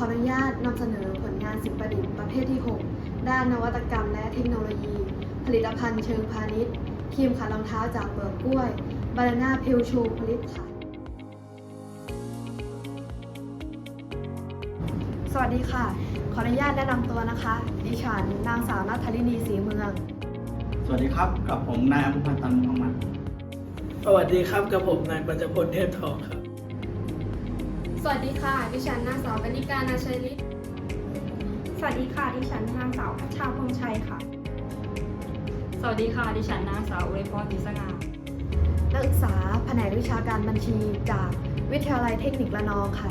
ขออนุญาตนำเสนอผลงานสิ่งประดิษฐ์ประเภทที่ 6 ด้านนวัตกรรมและเทคโนโลยี ผลิตภัณฑ์เชิงพาณิชย์ครีมขัดรองเท้าจากเปลือกกล้วยบานาน่าพิวชูผลิตค่ะ สวัสดีค่ะ ขออนุญาตแนะนำตัวนะคะ ดิฉันนางสาวนัทธรินีศรีเมือง สวัสดีครับ กับผมนายอภิพันธ์ตันมุฮัมมัด สวัสดีครับกับผมนายปัญจพลเทพทองครับ สวัสดีค่ะ ดิฉันนางสาวกนิการนาชัยฤทธิ์สวัสดีค่ะ ดิฉันนางสาวพัชชาพงษ์ชัยค่ะ สวัสดีค่ะ ดิฉันนางสาวอุไรพรติสง่านักศึกษาแผนกวิชาการบัญชีจากวิทยาลัยเทคนิคระนองค่ะ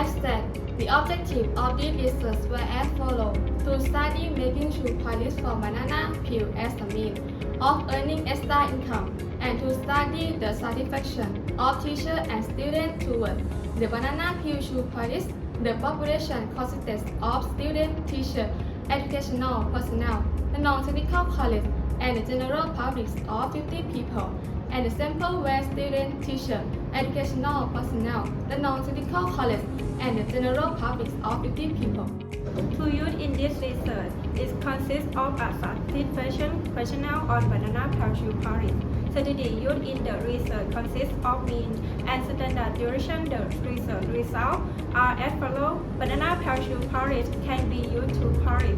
Abstract The objective of this research were as follows to study making shoe polish from banana peel as a means of earning extra income and to study the satisfaction of teacher and student toward the banana shoe polish the population consists of student teacher educational personnel the non-technical college and the general public of 50 people and the sample were student, teacher, educational personnel, the non-technical college, and the general public of 50 people. To use in this research, it consists of a satisfaction questionnaire on banana cashew porridge. Study used in the research consists of mean and standard duration. The research results are as follows. Banana cashew porridge can be used to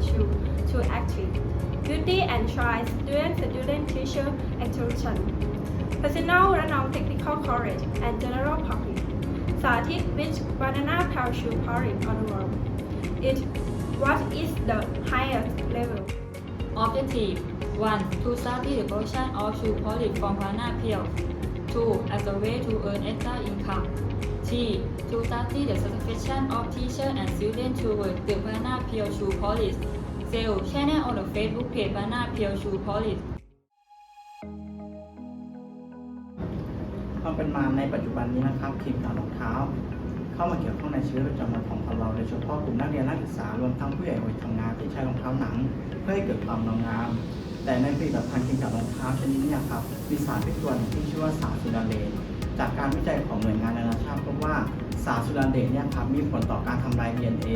shoe to active. Beauty and try student, student, teacher, interaction. Personal Ranong Technical College and General Public. Scientific which banana cashew porridge on the world. It what is the highest level? Objective 1. To study the production of shoe polish from banana peel 2. As a way to earn extra income 3. To study the satisfaction of teacher and student toward the banana peel shoe polish Sale channel on the Facebook page banana peel shoe polish ความเป็นมาในปัจจุบันนี้นะครับครีมทารองเท้า เข้ามาเกี่ยวข้องในชีวิตประจำวันของคนเราโดยเฉพาะกลุ่มนักเรียนนักศึกษารวมทั้งผู้ใหญ่วัยทำงานที่ใช้รองเท้าหนัง เพื่อให้เกิดความงาม แต่ในผลิตภัณฑ์ครีมทารองเท้าชนิดนี้ครับมีสารพิษตัวหนึ่งที่ชื่อว่าสารซูดาเลนจากการวิจัยของหน่วยงานนานาชาติพบว่าสารซูดาเลนเนี่ยครับมีผลต่อการทำลาย DNA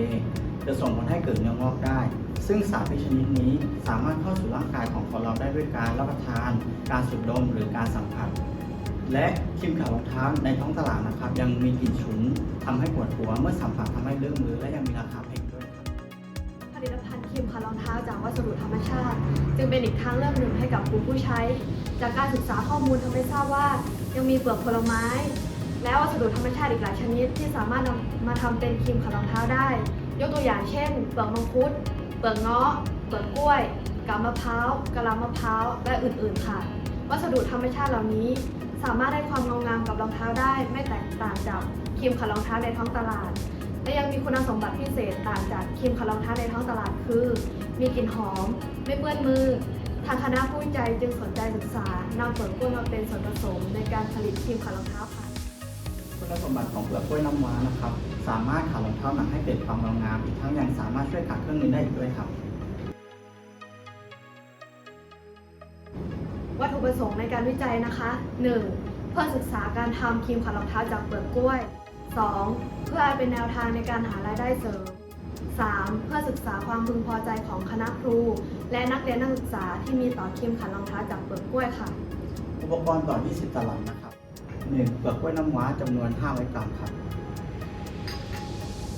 จะส่งผลให้เกิดเนื้องอกได้ ซึ่งสารพิษชนิดนี้สามารถเข้าสู่ร่างกายของคนเราได้ด้วยการรับประทาน การสูดดมหรือการสัมผัส และครีมขัดรองเท้าในท้องตลาดนะครับ ยังมีกลิ่นฉุนทำให้ปวดหัวเมื่อสัมผัสทำให้เลื่อนมือและยังมีราคาแพงด้วยครับผลิตภัณฑ์ครีมขัดรองเท้าจากวัสดุธรรมชาติ จึงเป็นอีกทางเลือกหนึ่งให้กับกลุ่มผู้ใช้ จากการศึกษาข้อมูลทำให้ทราบว่า ยังมีเปลือกผลไม้ และวัสดุธรรมชาติอีกหลายชนิด ที่สามารถนำมาทำเป็นครีมขัดรองเท้าได้ ยกตัวอย่างเช่น เปลือกมังคุดเปลือกเงาะเปลือกกล้วยกาบมะพร้าวกะลามะพร้าวและอื่นๆค่ะ วัสดุธรรมชาติเหล่านี้ สามารถให้ความเงางามกับรองเท้าได้ ไม่แตกต่างจากครีมขัดรองเท้าในท้องตลาด และยังมีคุณสมบัติพิเศษต่างจากครีมขัดรองเท้าในท้องตลาดคือ มีกลิ่นหอม ไม่เปื้อนมือ ทางคณะผู้วิจัยจึงสนใจศึกษานำเปลือกกล้วยมาเป็นส่วนผสมในการผลิตครีมขัดรองเท้าค่ะคุณสมบัติของเปลือกกล้วยน้ำว้านะครับ สามารถขัดรองเท้าหนังให้เกิดความเงางามอีกทั้งยังสามารถช่วยขัดเครื่องมือได้อีกด้วยครับ วัตถุประสงค์ในการวิจัยนะคะ 1. เพื่อศึกษาการทำครีมขัดรองเท้าจากเปลือกกล้วย 2. เพื่อเป็นแนวทางในการหารายได้เสริม 3. เพื่อศึกษาความพึงพอใจของคณะครู และนักเรียนนักศึกษาที่มีต่อครีมขัดรองเท้าจากเปลือกกล้วยค่ะ อุปกรณ์ต่อ 20 ตลับนะครับ 1. เปลือกกล้วยน้ำว้าจำนวน500กรัมครับ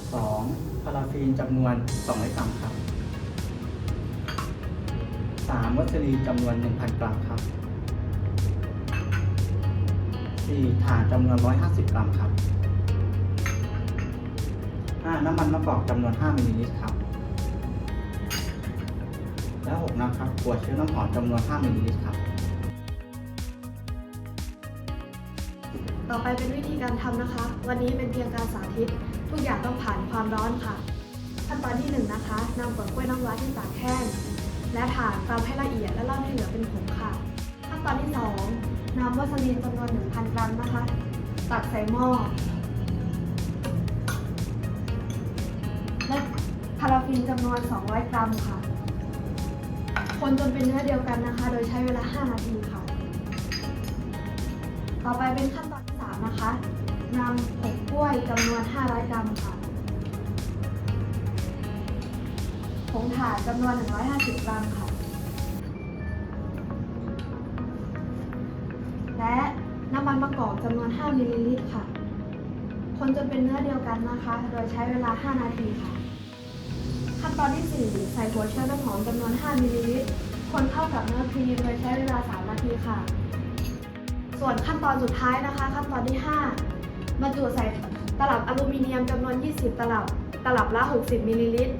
2. พาราฟีนจำนวน200กรัมครับ 3. วัสลีจำนวน 1,000 กรัมครับ 4. ถ่านจำนวน 150 กรัมครับ 5. น้ำมันมะกอกจำนวน 5มิลลิลิตรครับ และ 6 นะครับขวดเชื้อน้ำหอมจำนวน 5มิลลิลิตรครับ ต่อไปเป็นวิธีการทำนะคะ วันนี้เป็นเพียงการสาธิต ทุกอย่างต้องผ่านความร้อนค่ะ ขั้นตอนที่ 1นงนะคะนำเปลือกกล้วยน้ำว้าที่ตากแห้ง และถ่านตามให้ละเอียดและร่อนให้เหลือเป็นผงค่ะ ขั้นตอนที่ 2นำวัสลีนจำนวน 1,000 กรัมนะคะ ตักใส่หม้อ และพาราฟินจำนวน 200 กรัมค่ะ คนจนเป็นเนื้อเดียวกันนะคะ โดยใช้เวลา 5 นาทีค่ะ ต่อไปเป็นขั้นตอนที่ 3 นะคะนำผงกล้วยจำนวน 500 กรัมค่ะ ผงถ่านจำนวน 150 กรัมค่ะ และน้ำมันมะกอกจำนวน 5 มิลลิลิตรค่ะ คนจนเป็นเนื้อเดียวกันนะคะ โดยใช้เวลา 5 นาทีค่ะ ขั้นตอนที่ 4 ใส่หัวเชื้อน้ำหอมจำนวน 5 มิลลิลิตร คนเข้ากับเนื้อครีมโดยใช้เวลา 3 นาทีค่ะ ส่วนขั้นตอนสุดท้ายนะคะ ขั้นตอนที่ 5บรรจุใส่ตลับอลูมิเนียมจำนวน 20 ตลับ ตลับละ 60 มิลลิลิตร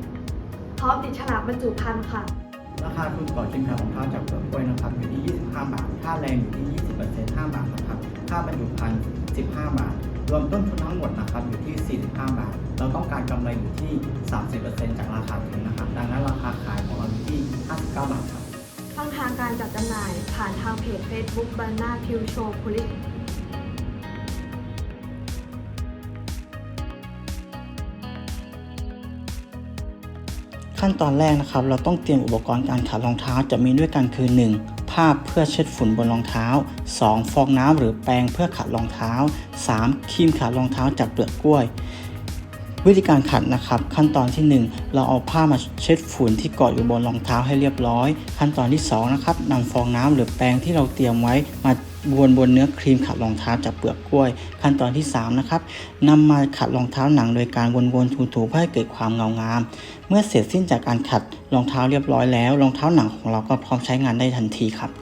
พร้อมติดฉลากบรรจุภัณฑ์ค่ะ ราคาทุนต่อชิ้นขารองเท้าจากเปลือกกล้วยนะครับอยู่ที่ 25 บาท ค่าแรงอยู่ที่ 20% 5 บาทนะครับ ค่าบรรจุภัณฑ์ 15 บาท รวมต้นทุนทั้งหมดนะครับอยู่ที่ 45 บาท เราต้องการกำไรอยู่ที่ 30%จากราคาทุนนะครับ ดังนั้นราคาขายของเราอยู่ที่ 59 บาทครับช่องทางการจัดจำหน่ายผ่านทางเพจ Facebook Banana p i w Show Police ขั้นตอนแรกนะครับ เราต้องเตรียมอุปกรณ์การขัดรองเท้าจะมีด้วยกันคือ 1. ผ้าเพื่อเช็ดฝุ่นบนรองเท้า 2. ฟองน้ำหรือแปรงเพื่อขัดรองเท้า 3. ครีมขัดรองเท้าจากเปลือกกล้วย วิธีการขัดนะครับ ขั้นตอนที่ 1 เราเอาผ้ามาเช็ดฝุ่นที่เกาะอยู่บนรองเท้าให้เรียบร้อย ขั้นตอนที่2นะครับนำฟองน้ำหรือแปรงที่เราเตรียมไว้มาบวนบนเนื้อครีมขัดรองเท้าจากเปลือกกล้วย ขั้นตอนที่3นะครับนำมาขัดรองเท้าหนังโดยการวนๆถูๆเพื่อให้เกิดความเงางาม เมื่อเสร็จสิ้นจากการขัดรองเท้าเรียบร้อยแล้วรองเท้าหนังของเราก็พร้อมใช้งานได้ทันทีครับ